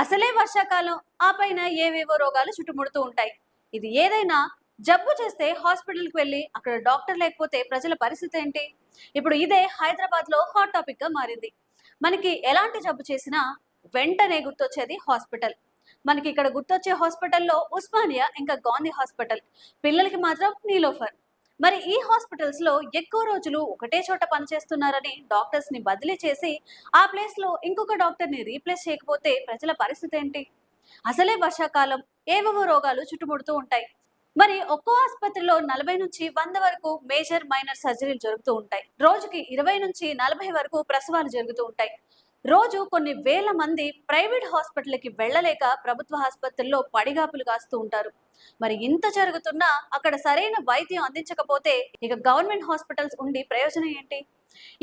అసలే వర్షాకాలం ఆ పైన ఏవేవో రోగాలు చుట్టుముడుతూ ఉంటాయి. ఇది ఏదైనా జబ్బు చేస్తే హాస్పిటల్కి వెళ్ళి అక్కడ డాక్టర్ లేకపోతే ప్రజల పరిస్థితి ఏంటి? ఇప్పుడు ఇదే హైదరాబాద్లో హాట్ టాపిక్గా మారింది. మనకి ఎలాంటి జబ్బు చేసినా వెంటనే గుర్తొచ్చేది హాస్పిటల్. మనకి ఇక్కడ గుర్తొచ్చే హాస్పిటల్లో ఉస్మానియా ఇంకా గాంధీ హాస్పిటల్. పిల్లలకి మాత్రం నీలోఫర్. మరి ఈ హాస్పిటల్స్లో ఎక్కువ రోజులు ఒకటే చోట పనిచేస్తున్నారని డాక్టర్స్ని బదిలీ చేసి ఆ ప్లేస్లో ఇంకొక డాక్టర్ని రీప్లేస్ చేయకపోతే ప్రజల పరిస్థితి ఏంటి? అసలే వర్షాకాలం ఏవేవో రోగాలు చుట్టుముడుతూ ఉంటాయి. మరి ఒక్కో ఆసుపత్రిలో నలభై నుంచి వంద వరకు మేజర్ మైనర్ సర్జరీలు జరుగుతూ ఉంటాయి. రోజుకి ఇరవై నుంచి నలభై వరకు ప్రసవాలు జరుగుతూ ఉంటాయి. రోజు కొన్ని వేల మంది ప్రైవేట్ హాస్పిటల్కి వెళ్ళలేక ప్రభుత్వ ఆసుపత్రుల్లో పడిగాపులు కాస్తూ ఉంటారు. మరి ఇంత జరుగుతున్నా అక్కడ సరైన వైద్యం అందించకపోతే ఇక గవర్నమెంట్ హాస్పిటల్స్ ఉండి ప్రయోజనం ఏంటి?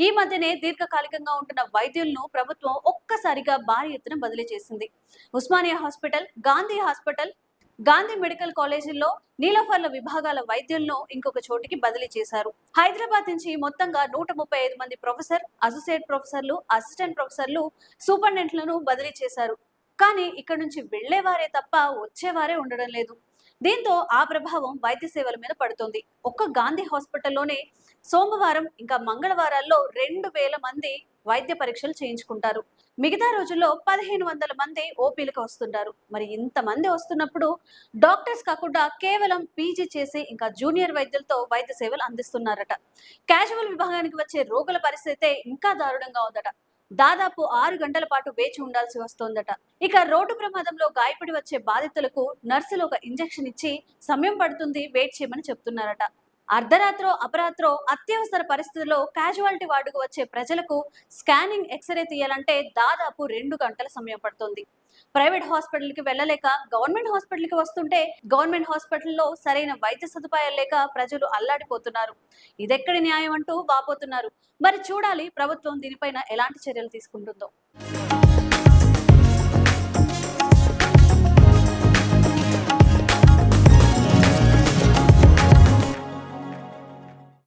ఈ మధ్యనే దీర్ఘకాలికంగా ఉంటున్న వైద్యులను ప్రభుత్వం ఒక్కసారిగా భారీ ఎత్తున బదిలీ చేసింది. Osmania hospital Gandhi hospital Gandhi medical కాలేజీలో నీలఫర్ల విభాగాల వైద్యులను ఇంకొక చోటికి బదిలీ చేశారు. హైదరాబాద్ నుంచి మొత్తంగా నూట ముప్పై ఐదు మంది ప్రొఫెసర్ అసోసియేట్ ప్రొఫెసర్లు అసిస్టెంట్ ప్రొఫెసర్లు సూపరింటెండెంట్లను బదిలీ చేశారు. కానీ ఇక్కడ నుంచి వెళ్ళేవారే తప్ప వచ్చేవారే ఉండడం లేదు. దీంతో ఆ ప్రభావం వైద్య సేవల మీద పడుతుంది. ఒక్క గాంధీ హాస్పిటల్లోనే సోమవారం ఇంకా మంగళవారాల్లో రెండు వేల మంది వైద్య పరీక్షలు చేయించుకుంటారు. మిగతా రోజుల్లో పదిహేను వందల మంది ఓపీలకు వస్తుంటారు. మరి ఇంతమంది వస్తున్నప్పుడు డాక్టర్స్ కాకుండా కేవలం పీజీ చేసి ఇంకా జూనియర్ వైద్యులతో వైద్య సేవలు అందిస్తున్నారట. క్యాజువల్ విభాగానికి వచ్చే రోగుల పరిస్థితి ఇంకా దారుణంగా ఉందట. దాదాపు ఆరు గంటల పాటు వేచి ఉండాల్సి వస్తోందట. ఇక రోడ్డు ప్రమాదంలో గాయపడి వచ్చే బాధితులకు నర్సులు ఒక ఇంజెక్షన్ ఇచ్చి సమయం పడుతుంది వెయిట్ చేయమని చెప్తున్నారట. అర్ధరాత్రో అపరాత్రో అత్యవసర పరిస్థితుల్లో క్యాజువాలిటీ వార్డుకు వచ్చే ప్రజలకు స్కానింగ్ ఎక్స్రే తీయాలంటే దాదాపు రెండు గంటల సమయం పడుతుంది. ప్రైవేట్ హాస్పిటల్కి వెళ్ళలేక గవర్నమెంట్ హాస్పిటల్కి వస్తుంటే గవర్నమెంట్ హాస్పిటల్లో సరైన వైద్య సదుపాయాలు లేక ప్రజలు అల్లాడిపోతున్నారు. ఇదెక్కడి న్యాయం అంటూ వాపోతున్నారు. మరి చూడాలి ప్రభుత్వం దీనిపైన ఎలాంటి చర్యలు తీసుకుంటుందో.